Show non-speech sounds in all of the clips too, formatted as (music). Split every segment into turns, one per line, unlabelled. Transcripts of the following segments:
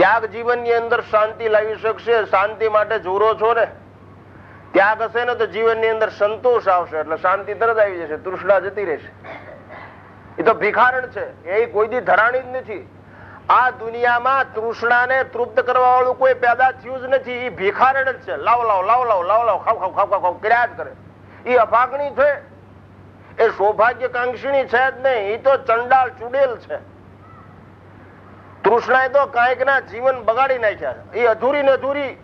ત્યાગ જીવનની અંદર શાંતિ લાવી શકશે, શાંતિ માટે જોરો છો ને? ત્યાગ હશે ને તો જીવનની અંદર સંતોષ આવશે, એટલે શાંતિ તરત આવી જશે, તૃષ્ણા જતી રહેશે. એ તો ભિખારણ છે, એ કોઈ દી ધરાણી જ નથી. આ દુનિયામાં તૃષ્ણાને તૃપ્ત કરવા વાળું કોઈ પેદા થયું જ નથી, એ ભિખારણ જ છે. લાવ લાવ લાવ લાવ લાવ લાવ, ખાવ ખાવ ખાવ ખાવ કર્યા જ કરે. એ અભાગણી છે. એ સૌભાગ્યકાંક્ષીણી છે જ નહીં, એ તો ચંડાલ ચુડેલ છે. તૃષ્ણાએ તો કાંઈક ના જીવન બગાડી નાખ્યા એ અધૂરી ને અધૂરી.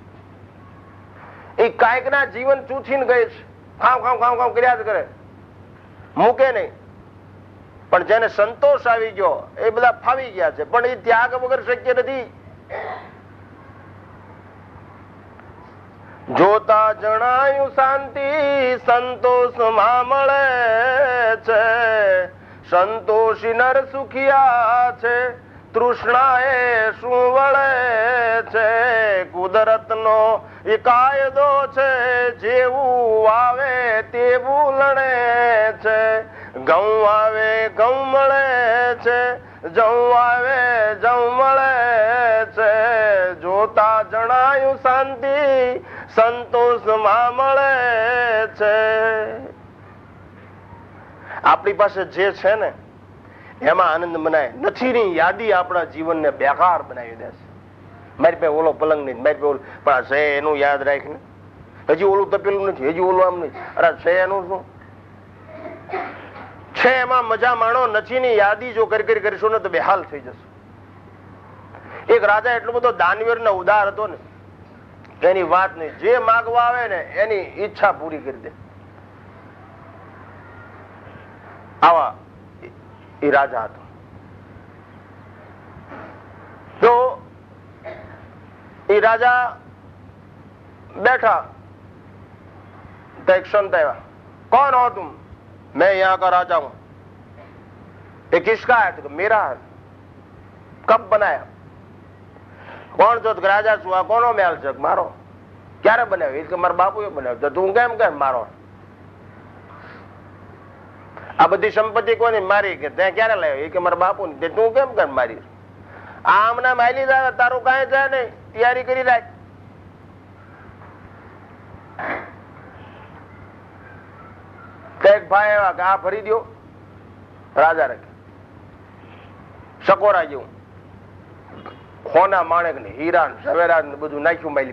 એ કાંઈક ના જીવન ચૂથીને ગઈ છે. ખાવ ખાવ ખાવ ખાવ કર્યા જ કરે. મૂકે નહીં. પણ જેને સંતોષ આવી ગયો, એ બધા ફાવી ગયા છે. પણ એ ત્યાગ વગર શક્ય નથી. જોતા જણાયું શાંતિ, સંતોષમાં મળે છે. સંતોષી નર સુખિયા છે. તૃષ્ણા એ શું વળે છે કુદરત નો એ કાયદો છે, જેવું આવે તેવું લણે છે. ઘઉં આવે ઘઉં મળે છે જવું આવે જવું મળે છે. જોતા જણાયું શાંતિ સંતોષમાં મળે છે. આપણી પાસે જે છે ને એમાં આનંદ મનાય. નથી ની યાદી આપણા જીવનને બેકાર બનાવી દેશે. મારી પાસે ઓલો પલંગ નહીં, મારી પાસે પણ છે એનું યાદ રાખીને. હજી ઓલું તપેલું નથી, હજી ઓલું આમ નથી. અરે છે એનું શું? છે એમાં મજા માણો નથી ની યાદી જો કરી કરી કરીશું ને તો બેહાલ થઈ જશે. એક રાજા એટલો બધો દાનવીર ને ઉદાર હતો ને, એની વાત નહીં જે માગવા આવે ને એની ઈચ્છા પૂરી કરી દે. એ રાજા હતો તો એ રાજા बैठा तो एक संत आया कौन हो तुम मैं यहाँ का राजा हूं ये किसका है तो मेरा है कब बनाया કોણ છો તો રાજા છું આ કોનો મહેલ છે મારો ક્યારે બનાવ્યો એ કે મારા બાપુએ બનાવ્યો તો તું કેમ કેમ મારો આ બધી સંપત્તિ કોની મારી કે ત્યાં ક્યારે લાવ્યો એ કે મારા બાપુ ને તું કેમ કેમ મારી આ હમણાં માયલી જાય તારું કાંઈ જાય નહીં. તૈયારી કરી રાખ. કંઈક ભાઈ એવા કે આ ભરી રાજા રાખે. સકોરા જેવું. ખોના માણેક ને હીરા ને ને બધું નાખ્યું માયલી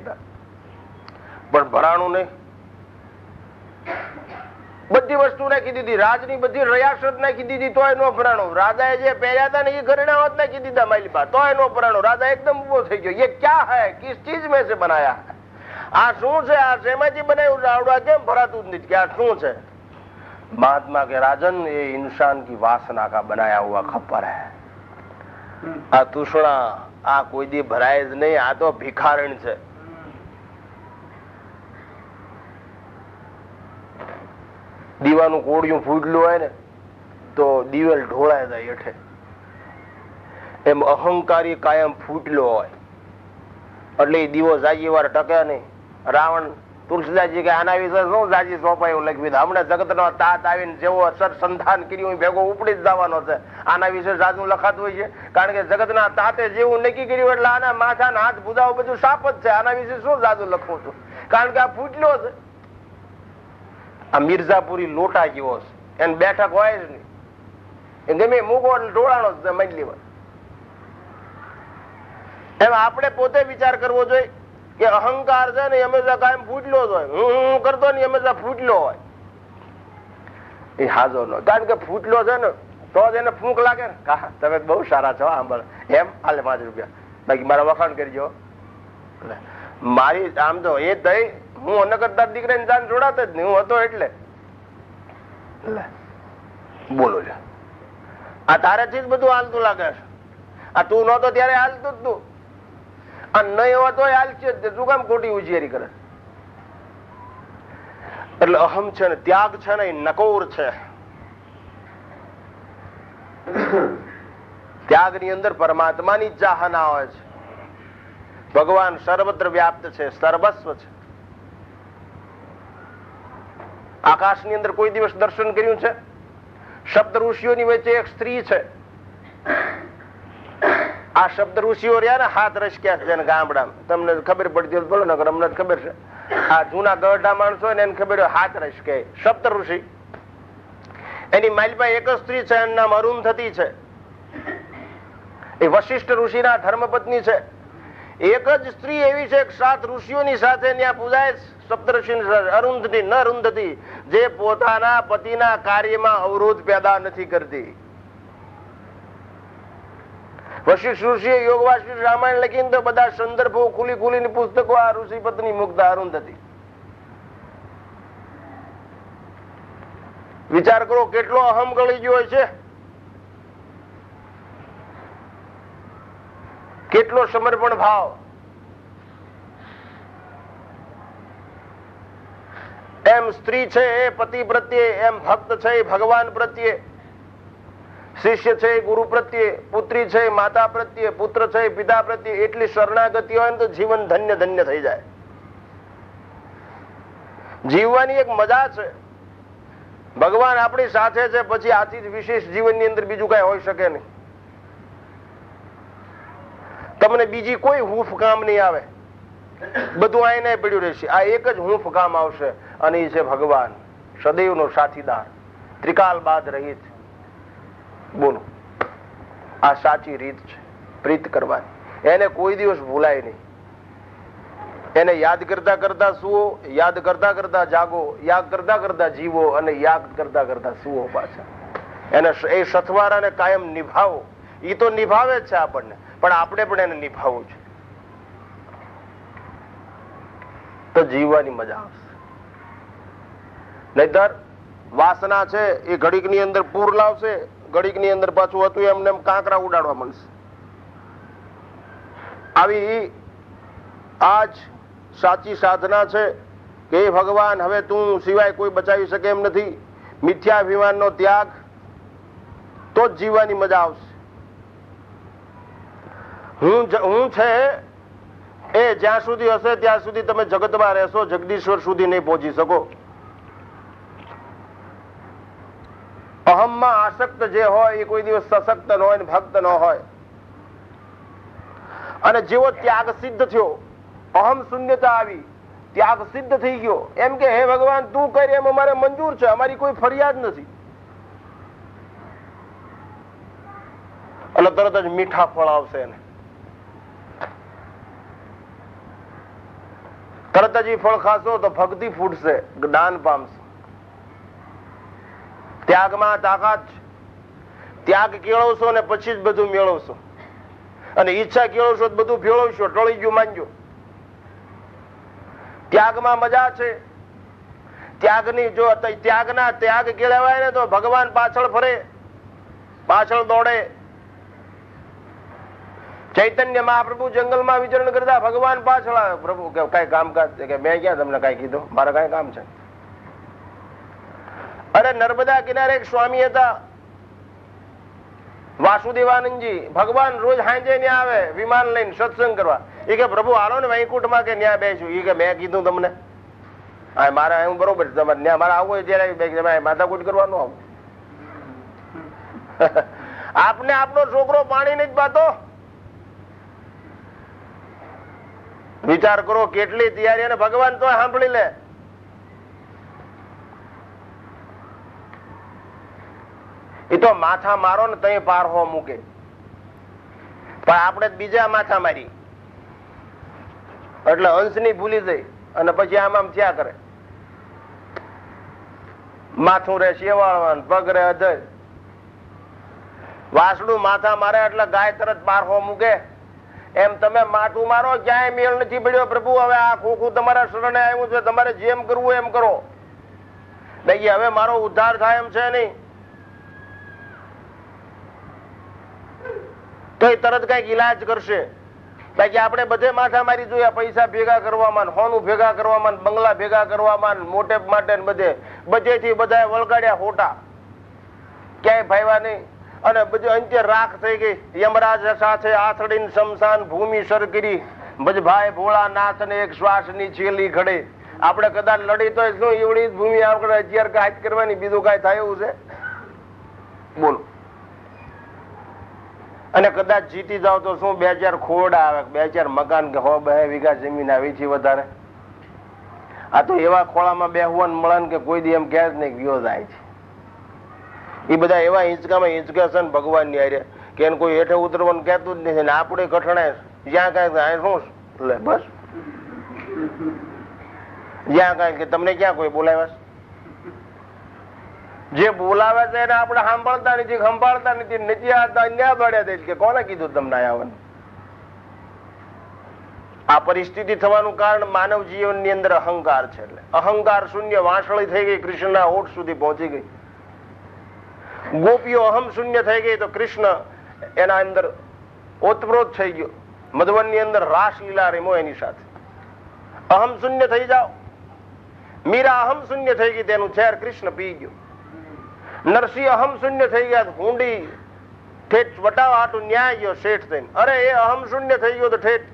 પણ ભરાણું નહીં. બધી વસ્તુ નાખી દીધી રાજની બધી રયાસત નાખી દીધી તોય નો ભરાણો રાજાએ જે પહેર્યા હતા ને એ ઘરેણા નાખી દીધા મારી પા તોય નો રાજા એકદમ ઊભો થઈ ગયો. એ ક્યાં હૈ? કિસ ચીજ મેં બનાયા? આ શું છે? આ શેમાંથી બનાવ્યું આવડવા કેમ ભરાતું નથી? કે આ શું છે? મહાત્મા કે રાજન એ ઇન્સાન કી વાસના કા બનાયા હુઆ ખપ્પર હૈ. આ તૂષણા આ કોઈ દી ભરાય જ નહીં. આ તો ભિખારણ છે. દીવાનું કોડિયું ફૂટલું હોય ને, તો દિવેલ ઢોળાય જાય હેઠે. એમ અહંકારી કાયમ ફૂટલો હોય. એટલે દીવો જાજી વાર ટકે નહીં. રાવણ તુલસીદાસજી કે આના વિશે શું જાજી સોંપાયું લખ્યું હમણાં જગતનો તાત આવીને જેવો અસર સંધાન કર્યું ભેગો ઉપડી જ જવાનો છે. આના વિશે જાજુ લખાતું હોય છે. કારણ કે જગતના તાતે જેવું નક્કી કર્યું એટલે આના માથાના હાથ ભુજાઓ બધું સાપ જ છે. આના વિશે શું જાજુ લખું છું? કારણ કે આ ફૂટલો છે આ મિર્ઝાપુરી લોટા જેવો છે. એને બેઠક હોય જ નહીં. એ ગમે મૂકો એટલે ઢોળાણો જ એમ આપણે પોતે વિચાર કરવો જોઈએ કે અહંકાર છે ને હંમેશા કાયમ ફૂટલો જ હોય. હું હું કરતો ને હંમેશા ફૂટલો હોય. એ હાજો નો. કારણ કે ફૂટલો છે ને, તો જ એને ફૂંક લાગે ને. કા, તમે બહુ સારા છો આમ એમ, હાલે પાંચ રૂપિયા. બાકી મારા વખાણ કરજો. મારી, આમ તો એ દઈ હું કરતા દીકરાને જાન જોડાતો જ નહીં. હું હતો એટલે. બોલો લે આ તારેથી જ બધું હાલતું લાગે છે. આ તું નહોતો ત્યારે હાલતું જ તું. આ નહીં જ તું. કામ ખોટી ઉજેરી કરે? એટલે અહમ છે ને, ત્યાગ છે ને, એ છે. ત્યાગની અંદર પરમાત્માની ચાહના હોય છે. ભગવાન સર્વત્ર વ્યાપ્ત છે, સર્વસ્વ છે. આકાશની અંદર કોઈ દિવસ દર્શન કર્યું છે? શબ્દ ઋષિઓની વચ્ચે એક સ્ત્રી છે. આ શબ્દ ઋષિઓ રહ્યા ને, હાથ રસક્યા છે ગામડામાં. તમને ખબર પડતી હોય બોલો નગર અમને ખબર છે. આ જૂના ગઢા માણસો ને, એને ખબર હાથ રસકે શબ્દ ઋષિ. એની માલિપા એક જ સ્ત્રી છે, એનું નામ અરુંધતી છે. એ વશિષ્ઠ ઋષિના ધર્મપત્ની છે. એક જ સ્ત્રી એવી છે સાત ઋષિઓની સાથે ત્યાં પૂજાય અરુંધતી ન અરુંધતી જે પોતાના પતિના કાર્યમાં અવરોધ પેદા નથી કરતી. રામાયણ લખીને તો બધા સંદર્ભો ખુલી ખુલીને પુસ્તકો ઋષિ પત્ની મુક્ત અરુંધતી. વિચાર કરો, કેટલો અહમ ગળી ગયો છે. કેટલો સમર્પણ ભાવ? એમ સ્ત્રી છે, એ પતિ પ્રત્યે, એમ ભક્ત છે, એ ભગવાન પ્રત્યે, શિષ્ય છે ગુરુ પ્રત્યે, પુત્રી છે માતા પ્રત્યે, પુત્ર છે પિતા પ્રત્યે, એટલી શરણાગતિ હોય ને તો જીવન ધન્ય ધન્ય થઈ જાય. જીવવાની એક મજા છે. ભગવાન આપણી સાથે છે, પછી આથી જ વિશેષ જીવનની અંદર બીજું કઈ હોઈ શકે નહીં. તમને બીજી કોઈ હૂફ કામ નહીં આવે. બધું આને પડ્યું રહેશે. આ એક જ હૂફ કામ આવશે અને એ છે ભગવાન. સદૈવનો સાથીદાર. ત્રિકાલ બાદ રહિત. બોલો. આ સાચી રીત છે. પ્રીત કરવાની. એને કોઈ દિવસ ભૂલાય નહીં. એને યાદ કરતા કરતા સુવો, યાદ કરતા કરતા જાગો, યાદ કરતા કરતા જીવો અને યાદ કરતા કરતા સુવો પાછા. એને એ સથવારાને કાયમ નિભાવો. એ તો નિભાવે જ છે આપણને. પણ આપણે પણ એને નિભાવવું છે. તો જીવવાની મજા આવશે. નહીતર વાસના છે એ ઘડીકની અંદર પૂર લાવશે ઘડીકની અંદર પાછું હતું એમને એમ કાંકરા ઉડાડવા મળશે. આવી આજ સાચી સાધના છે કે ભગવાન, હવે તું સિવાય કોઈ બચાવી શકે એમ નથી. મિથ્યાભિમાનનો ત્યાગ તો જ જીવવાની મજા આવશે. હું હું છે, એ જ્યાં સુધી હશે ત્યાં સુધી તમે જગતમાં રહેશો, જગદીશ્વર સુધી નહીં પહોંચી શકો. અહમમાં આસક્ત જે હોય એ કોઈ દિવસ સશક્ત ન હોય ભક્ત ન હોય. અને જેવો ત્યાગ સિદ્ધ થયો, અહમ શૂન્યતા આવી, ત્યાગ સિદ્ધ થઈ ગયો. એમ કે, હે ભગવાન, તું કરી, એમ અમારે મંજૂર છે, અમારી કોઈ ફરિયાદ નથી. એટલે તરત જ મીઠા ફળ આવશે એને. તરત જ ફળ ખાશો તો ભક્તિ ફૂટશે જ્ઞાન પામશે. ત્યાગમાં તાકાત ત્યાગ કેળવશો ને પછી જ બધું મેળવશો. અને ઈચ્છા કેળવશો તો બધું ભેળવશો ટળી ગયું માનજો ત્યાગમાં મજા છે. ત્યાગની જો ત્યાગ ત્યાગના ત્યાગ કેળવાય ને તો ભગવાન પાછળ ફરે. પાછળ દોડે. ચૈતન્ય મહાપ્રભુ જંગલમાં વિચરણ કરતા ભગવાન પાછળ આવે પ્રભુ, કે કઈ કામકાજ કે મેં ક્યાં તમને કઈ કીધું? મારે કઈ કામ છે. અરે નર્મદા કિનારે એક સ્વામી હતા, વાસુદેવાનંદજી. ભગવાન રોજ હાંજે ન્યા આવે, વિમાન લઈને સત્સંગ કરવા. એ કે, પ્રભુ, હાલો ને વૈકુંઠમાં કે ન્યા બેસું. એ કે, મેં કીધું તમને. હા મારે, હું બરોબર છે. તમારે ન્યા મારે આવું જયારે તમે માથાકૂટ કરવાનું આવું (laughs) આપને આપનો છોકરો પાણી નહીં જ પાતો વિચાર કરો કેટલી તૈયારી અને ભગવાન તો સાંભળી લે. એ તો માથા મારો ને પાર પારહો મૂકે. પણ આપણે બીજા માથા મારી. એટલે અંશની ભૂલી જઈ અને પછી આમ આમ થયા કરે. માથું રે શેવાળવાનું, પગ રે અધર. વાસડું માથા મારે એટલે ગાય તરત પારહો મૂકે. એમ તમે માટું મારો, ક્યાંય મેળ નથી પડ્યો પ્રભુ. હવે આ ખોખું તમારા શરણે આવ્યું છે, તમારે જેમ કરવું એમ કરો. બાકી હવે મારો ઉદ્ધાર થાય એમ છે નહીં. તો એ તરત કંઈક ઈલાજ કરશે. બાકી આપણે બધે માથા મારી જોઈએ પૈસા ભેગા કરવામાં હોનું ભેગા કરવામાં બંગલા ભેગા કરવામાં માટે ને બધે. બધેથી બધા વળગાડ્યા હોટા. ક્યાંય ભાઈવા નહીં. અને બધું અંત્ય રાખ થઈ ગઈ. યમરાજ સાથે આથડીને શમશાન ભૂમિ સર કરી ભજભાઈ ભોળાનાથ ને એક શ્વાસની છેલી ઘડે. આપણે કદાચ લડી તો શું એવડી ભૂમિ આપણે અત્યારે કાંઈ કરવાની, બીજું કાંઈ થાય એવું છે? બોલો. અને કદાચ જીતી જાવ તો શું બે ચાર ખોડ આવે? બે ચાર મકાન કે હો બે વીઘા જમીન આવી છે વધારે? આ તો એવા ખોળામાં બેહવાનું મળે કે કોઈ દી એમ કે જ નહીં ગયો જાય છે. એ બધા એવા હિંચકામાં હિંચકા છે ને ભગવાનની હારે કે એને કોઈ હેઠે ઉતરવાનું કહેતું જ નથી ને આપણે કઠણાય જ્યાં કાંઈ શું લે બસ. જ્યાં કાંઈ કે તમને ક્યાં કોઈ બોલાવ્યા જે બોલાવે છે એને આપણે સાંભળતા નથી, સંભાળતા નથી નથી આવતા ન્યા દોડ્યા દે કે કોને કીધું તમને આવવાનું? આ પરિસ્થિતિ થવાનું કારણ માનવ જીવનની અંદર અહંકાર છે એટલે. અહંકાર શૂન્ય વાંસળી થઈ ગઈ, કૃષ્ણના ઓઠ સુધી પહોંચી ગઈ. ગોપીઓ અહમ શૂન્ય થઈ ગઈ તો કૃષ્ણ એના અંદર ઓતપ્રોત થઈ ગયો. મધવનની અંદર રાસલીલા રેમો એની સાથે. અહમ શૂન્ય થઈ જાઓ. મીરા અહમ શૂન્ય થઈ ગઈ તેનું ઝેર કૃષ્ણ પી ગયો. નરસિંહ અહમ શૂન્ય થઈ ગયા હુંડી, ઠેઠ વટાવા આટું ન્યાય ગયો શેઠ થઈને. અરે એ અહમ શૂન્ય થઈ ગયો તો ઠેઠ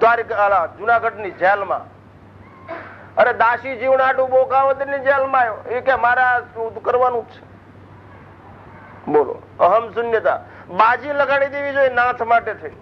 દ્વારિકા જુનાગઢની જેલમાં. અરે દાસી જીવનાટું બોકાવતની જેલમાં આવ્યો. એ કે મારા શું કરવાનું છે? બોલો અહમ શૂન્યતા. બાજી લગાડી દેવી જોઈએ નાથ માટે થઈ.